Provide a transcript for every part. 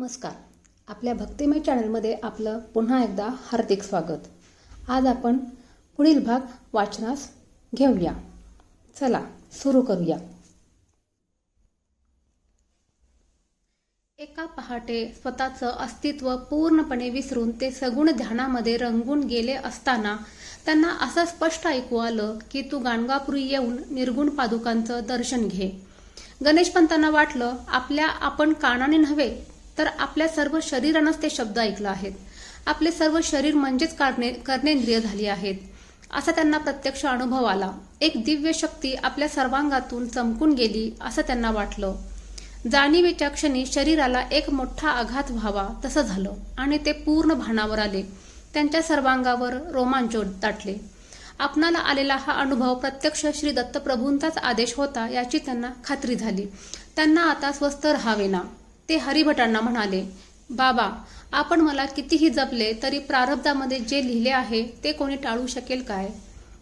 नमस्कार. आपल्या भक्तिमय चॅनलमध्ये आपलं पुन्हा एकदा हार्दिक स्वागत. आज आपण पुढील भाग वाचनास घेऊया. चला सुरू करूया. एका पहाटे स्वतःचं अस्तित्व पूर्णपणे विसरून ते सगुण ध्यानामध्ये रंगून गेले असताना त्यांना असं स्पष्ट ऐकू आलं की तू गाणगापुरी येऊन निर्गुण पादुकांचं दर्शन घे. गणेशपंतांना वाटलं आपल्या आपण कानाने नव्हे तर आपल्या सर्व शरीरानंच ते शब्द ऐकलं आहेत. आपले सर्व शरीर म्हणजेच करणे कर्णेंद्रिय झाली आहेत. असा त्यांना प्रत्यक्ष अनुभव आला. एक दिव्य शक्ती आपल्या सर्वांगातून चमकून गेली असं त्यांना वाटलं. जाणीवेच्या क्षणी शरीराला एक मोठा आघात व्हावा तसं झालं आणि ते पूर्ण भानावर आले. त्यांच्या सर्वांगावर रोमांच दाटले. आपणाला आलेला हा अनुभव प्रत्यक्ष श्री दत्तप्रभूंचाच आदेश होता याची त्यांना खात्री झाली. त्यांना आता स्वस्थ राहावे ना. ते हरिभटांना म्हणाले बाबा आपण मला कितीही जपले तरी प्रारब्धामध्ये जे लिहिले आहे ते कोणी टाळू शकेल काय?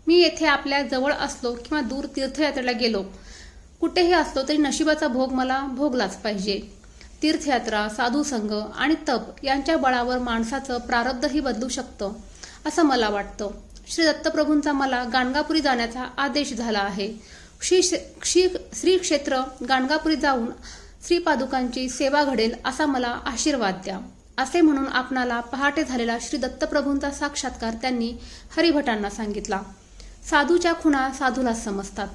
मी येथे आपल्या जवळ असलो किंवा दूर तीर्थयात्रेला गेलो कुठेही असलो तरी नशिबाचा भोग मला भोगलाच पाहिजे. तीर्थयात्रा साधू संघ आणि तप यांच्या बळावर माणसाचं प्रारब्धही बदलू शकतं असं मला वाटतं. श्री दत्तप्रभूंचा मला गाणगापुरी जाण्याचा आदेश झाला आहे. श्री श्री श्री क्षेत्र गाणगापुरी जाऊन श्रीपादुकांची सेवा घडेल असा मला आशीर्वाद द्या. असे म्हणून आपणाला पहाटे झालेला श्री दत्तप्रभूंचा साक्षात्कार त्यांनी हरिभटांना सांगितला. साधूच्या खुणा साधूला समजतात.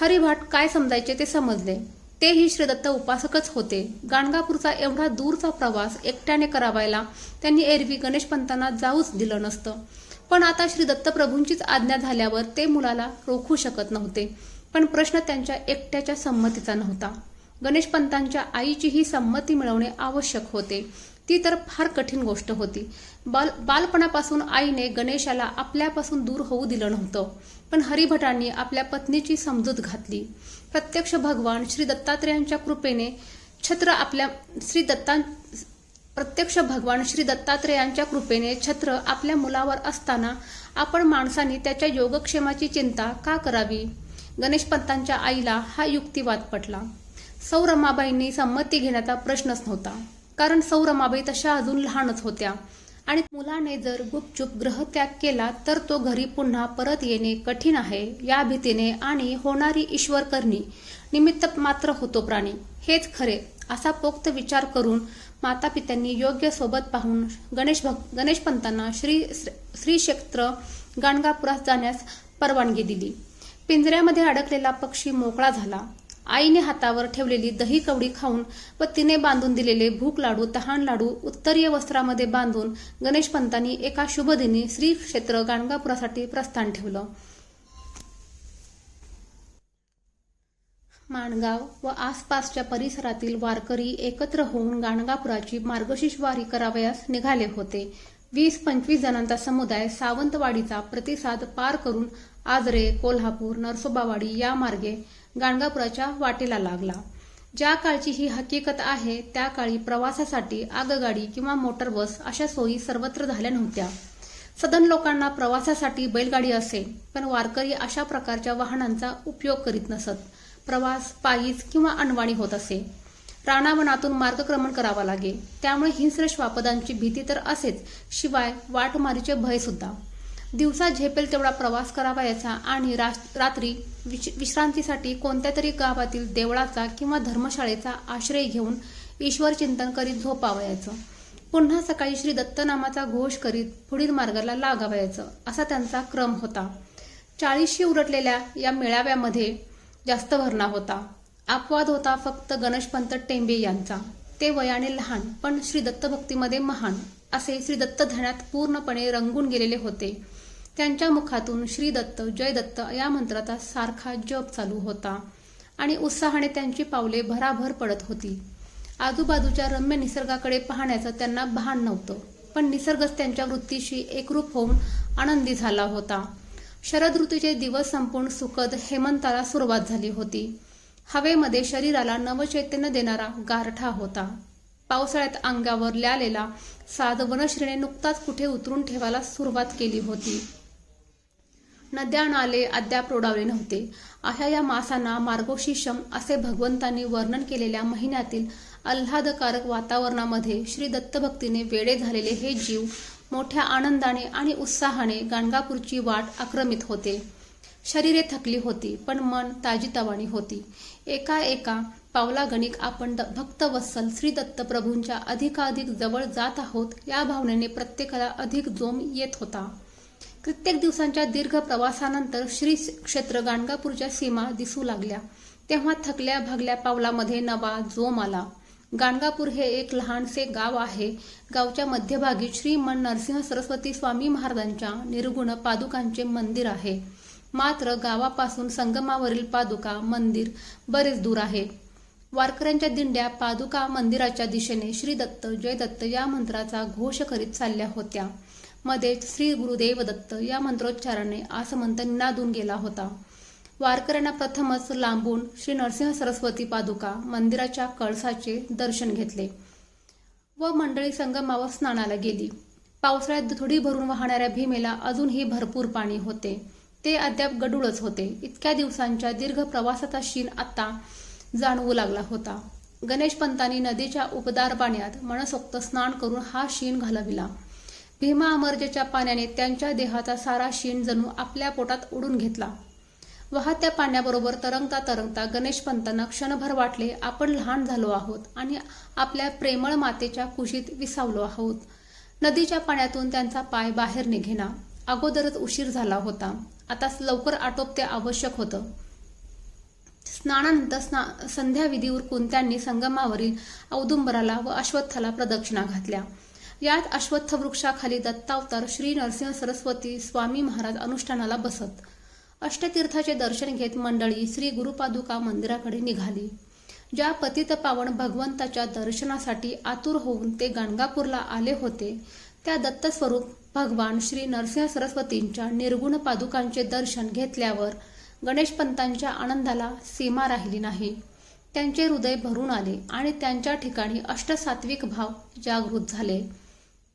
हरिभट काय समजायचे ते समजले. तेही श्रीदत्त उपासकच होते. गाणगापूरचा एवढा दूरचा प्रवास एकट्याने करावायला त्यांनी एरवी गणेशपंतांना जाऊच दिलं नसतं. पण आता श्री दत्तप्रभूंचीच आज्ञा झाल्यावर ते मुलाला रोखू शकत नव्हते. पण प्रश्न त्यांच्या एकट्याच्या संमतीचा नव्हता. गणेशपंतांच्या आईचीही संमती मिळवणे आवश्यक होते. ती तर फार कठीण गोष्ट होती. बाल बालपणापासून आईने गणेशाला आपल्यापासून दूर होऊ दिलं नव्हतं पण हरिभटांनी आपल्या पत्नीची समजूत घातली. प्रत्यक्ष भगवान श्री दत्तात्रेयांच्या कृपेने छत्र आपल्या श्री दत्ता प्रत्यक्ष भगवान श्री दत्तात्रेयांच्या कृपेने छत्र आपल्या मुलावर असताना आपण माणसांनी त्याच्या योगक्षेमाची चिंता का करावी? गणेशपंतांच्या आईला हा युक्तिवाद पटला. सौ रमाबाईंनी संमती घेण्याचा प्रश्नच नव्हता. कारण सौ रमाबाई तशा अजून लहानच होत्या. आणि मुलाने जर गुपचूप ग्रहत्याग केला तर तो घरी पुन्हा परत येणे कठीण आहे. या भीतीने आणि होणारी ईश्वर करणी निमित्त मात्र होतो प्राणी. हेच खरे असा पोक्त विचार करून माता पित्यांनी योग्य सोबत पाहून गणेश भक गणेशपंतांना श्री श्री क्षेत्र गाणगापुरात जाण्यास परवानगी दिली. पिंजऱ्यामध्ये अडकलेला पक्षी मोकळा झाला. आईने हातावर ठेवलेली दही कवडी खाऊन व तिने बांधून दिलेले भूक लाडू तहान लाडू उत्तरीय वस्त्रामध्ये बांधून गणेशपंतांनी एका शुभदिनी श्री क्षेत्र गाणगापुरासाठी प्रस्थान ठेवलं. माणगाव व आसपासच्या परिसरातील वारकरी एकत्र होऊन गाणगापुराची मार्गशीर्ष वारी करावयास निघाले होते. वीस पंचवीस जणांचा समुदाय सावंतवाडीचा प्रतिसाद पार करून आजरे कोल्हापूर नरसोबावाडी या मार्गे गाणगापुराच्या वाटेला लागला. ज्या काळची ही हकीकत आहे त्या काळी प्रवासासाठी आगगाडी किंवा मोटर बस अशा सोयी सर्वत्र झाल्या नव्हत्या. सदन लोकांना प्रवासासाठी बैलगाडी असे पण वारकरी अशा प्रकारच्या वाहनांचा उपयोग करीत नसत. प्रवास पायीच किंवा अनवाणी होत असे. राणावनातून मार्गक्रमण करावा लागे. त्यामुळे हिंस्र श्वापदांची भीती तर असेच शिवाय वाटमारीचे भय सुद्धा दिवसा झेपेल तेवढा प्रवास करावायचा आणि रात्री विश्रांतीसाठी कोणत्या तरी गावातील देवळाचा किंवा धर्मशाळेचा आश्रय घेऊन ईश्वर चिंतन करीत झोपावयाचं. पुन्हा सकाळी श्री दत्तनामाचा घोष करीत पुढील मार्गाला लागावयाचं असा त्यांचा क्रम होता. चाळीसशी उलटलेल्या या मेळाव्यामध्ये जास्त भरणा होता. अपवाद होता फक्त गणेशपंत टेंबे यांचा. ते वयाने लहान पण श्री दत्तभक्तीमध्ये महान. असे श्री दत्त ध्यानात पूर्णपणे रंगून गेलेले होते. त्यांच्या मुखातून श्री दत्त जय दत्त या मंत्राचा सारखा जप चालू होता आणि उत्साहाने त्यांची पावले भराभर पडत होती. आजूबाजूच्या रम्य निसर्गाकडे पाहण्याचं त्यांना भान नव्हतं पण निसर्गच त्यांच्या वृत्तीशी एकरूप होऊन आनंदी झाला होता. शरद ऋतूचे दिवस संपून सुखद हेमंताला सुरुवात झाली होती. हवेमध्ये शरीराला नवचैतन्य देणारा गारठा होता. पावसाळ्यात अंगावर ल्यालेला साध वनश्रीने नुकताच कुठे उतरून ठेवायला सुरुवात केली होती. नद्या नाले अद्याप रोडावले नव्हते. अशा या मासांना मार्गोशीषम असे भगवंतांनी वर्णन केलेल्या महिन्यातील आल्हादकारक वातावरणामध्ये श्री दत्तभक्तीने वेडे झालेले हे जीव मोठ्या आनंदाने आणि उत्साहाने गाणगापूरची वाट आक्रमित होते. शरीरे थकली होती पण मन ताजीतवाणी होती. एका एका पावलागणिक आपण द- भक्तवत्सल श्री दत्तप्रभूंच्या अधिकाधिक जवळ जात आहोत या भावनेने प्रत्येकाला अधिक जोम येत होता. कित्येक दिवसांच्या दीर्घ प्रवासानंतर श्री क्षेत्र गाणगापूरच्या सीमा दिसू लागल्या. तेव्हा थकल्या भागल्या पावलामध्ये नवा जोम आला. गाणगापूर हे एक लहानसे गाव आहे. गावच्या मध्यभागी श्री मन नरसिंह सरस्वती स्वामी महाराजांच्या निर्गुण पादुकांचे मंदिर आहे. मात्र गावापासून संगमावरील पादुका मंदिर बरेच दूर आहे. वारकऱ्यांच्या दिंड्या पादुका मंदिराच्या दिशेने श्री दत्त जय दत्त या मंत्राचा घोष करीत चालल्या होत्या. मध्येच श्री गुरुदेव दत्त या मंत्रोच्चाराने आसमंत निनादून गेला होता. वारकऱ्यांना प्रथमच लांबून श्री नरसिंह सरस्वती पादुका मंदिराच्या कळसाचे दर्शन घेतले व मंडळी संगमावर स्नानाला गेली. पावसाळ्यात थोडी भरून वाहणाऱ्या भीमेला अजूनही भरपूर पाणी होते. ते अद्याप गडूळच होते. इतक्या दिवसांच्या दीर्घ प्रवासाचा शीन आता जाणवू लागला होता. गणेश पंतांनी नदीच्या उपदार पाण्यात मनसोक्त स्नान करून हा शीण घालविला. भीमा अमरजेच्या पाण्याने त्यांच्या देहाचा सारा शीण जणू आपल्या पोटात ओढून घेतला. वाहत्या पाण्याबरोबर तरंगता तरंगता गणेश पंतांना क्षणभर वाटले आपण लहान झालो आहोत आणि आपल्या प्रेमळ मातेच्या कुशीत विसावलो आहोत. नदीच्या पाण्यातून त्यांचा पाय बाहेर निघेना. अगोदरच उशीर झाला होता. आता लवकर आटोपते आवश्यक होतं. स्नानानंतर स्ना संध्याविधी उरकून त्यांनी संगमावरील औदुंबराला व अश्वत्थाला प्रदक्षिणा घातल्या. यात अश्वत्थ वृक्षाखाली दत्तावतार श्री नरसिंह सरस्वती स्वामी महाराज अनुष्ठानाला बसत. अष्टतीर्थाचे दर्शन घेत मंडळी श्री गुरुपादुका मंदिराकडे निघाली. ज्या पतित पावन भगवंताच्या दर्शनासाठी आतुर होऊन ते गाणगापूरला आले होते त्या दत्तस्वरूप भगवान श्री नरसिंह सरस्वतींच्या निर्गुण पादुकांचे दर्शन घेतल्यावर गणेशपंतांच्या आनंदाला सीमा राहिली नाही. त्यांचे हृदय भरून आले आणि त्यांच्या ठिकाणी अष्टसात्विक भाव जागृत झाले.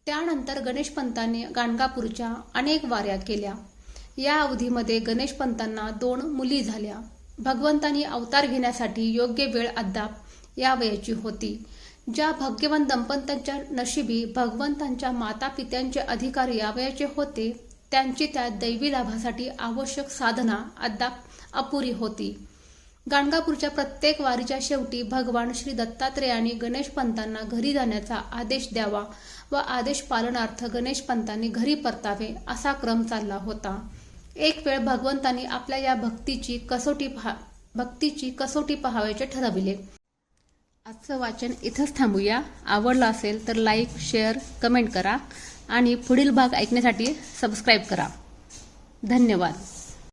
त्यानंतर गणेशपंतांनी गाणगापूरच्या अनेक वाऱ्या केल्या. या अवधीमध्ये गणेशपंतांना दोन मुली झाल्या. भगवंतांनी अवतार घेण्यासाठी योग्य वेळ अद्याप या वयाची होती. ज्या भाग्यवान दंपत्यांच्या नशिबी भगवंतांच्या माता पित्यांचे अधिकार यावयाचे होते त्यांची त्या दैवी लाभासाठी आवश्यक साधना अद्याप अपुरी होती. गाणगापूरच्या प्रत्येक वारीच्या शेवटी भगवान श्री दत्तात्रेयांनी गणेश पंतांना घरी जाण्याचा आदेश द्यावा व आदेश पालनार्थ गणेश पंतांनी घरी परतावे असा क्रम चालला होता. एक वेळ भगवंतांनी आपल्या या भक्तीची कसोटी पहा भक्तीची कसोटी पहावायचे ठरविले. आजचं वाचन इथंच थांबूया. आवडलं असेल तर लाईक शेअर कमेंट करा. आणि पुढील भाग ऐकण्यासाठी सबस्क्राईब करा. धन्यवाद.